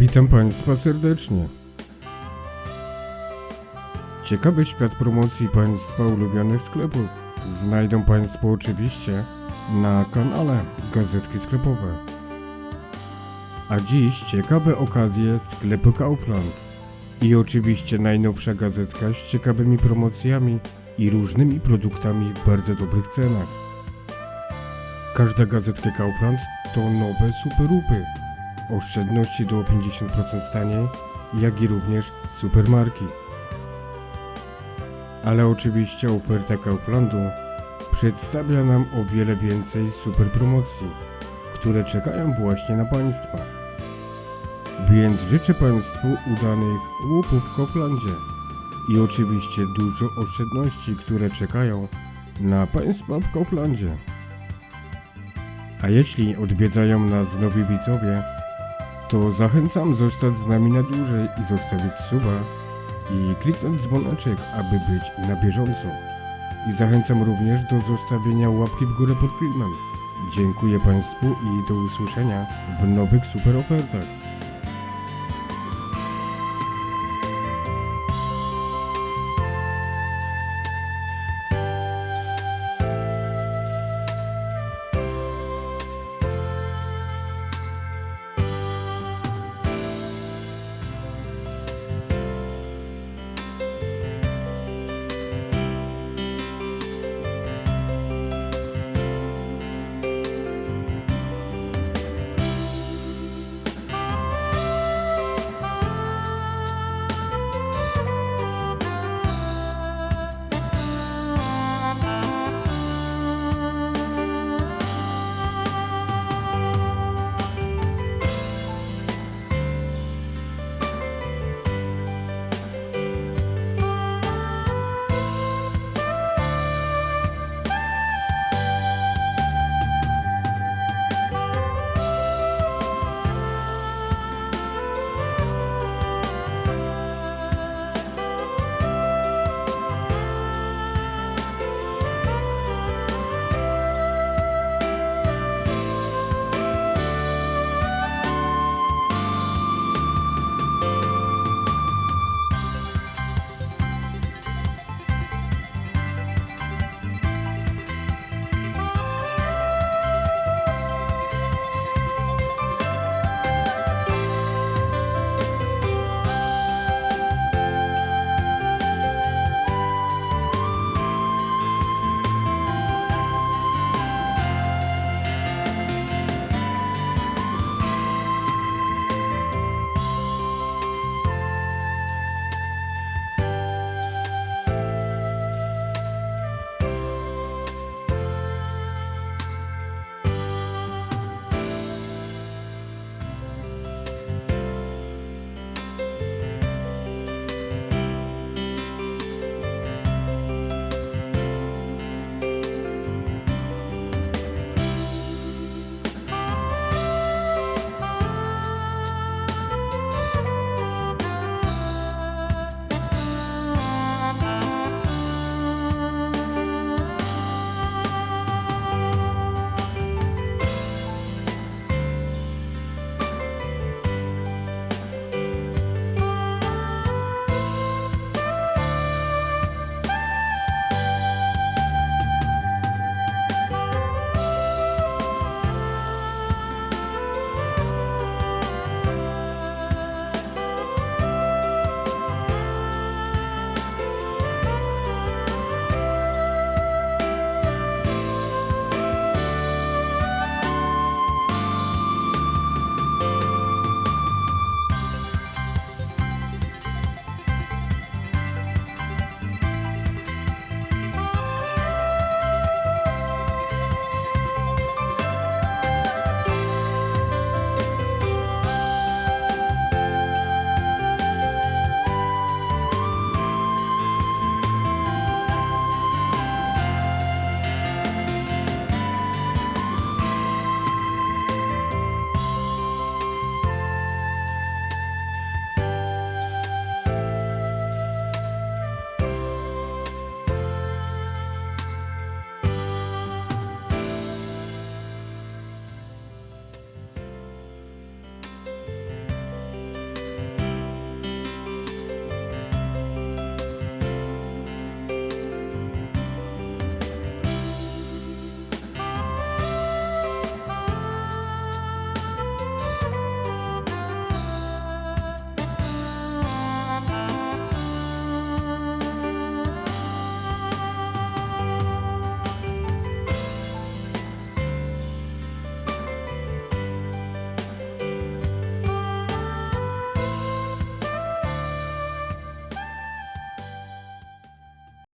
Witam Państwa serdecznie. Ciekawy świat promocji Państwa ulubionych sklepów znajdą Państwo oczywiście na kanale Gazetki Sklepowe. A dziś ciekawe okazje sklepu Kaufland. I oczywiście najnowsza gazetka z ciekawymi promocjami i różnymi produktami w bardzo dobrych cenach. Każda gazetka Kaufland to nowe superupy. Oszczędności do 50% taniej, jak i również supermarki. Ale oczywiście oferta Kauflandu przedstawia nam o wiele więcej super promocji, które czekają właśnie na Państwa. Więc życzę Państwu udanych łupów w Kauflandzie i oczywiście dużo oszczędności, które czekają na Państwa w Kauflandzie. A jeśli odwiedzają nas nowi widzowie, to zachęcam zostać z nami na dłużej i zostawić suba i kliknąć dzwoneczek, aby być na bieżąco. I zachęcam również do zostawienia łapki w górę pod filmem. Dziękuję Państwu i do usłyszenia w nowych super ofertach.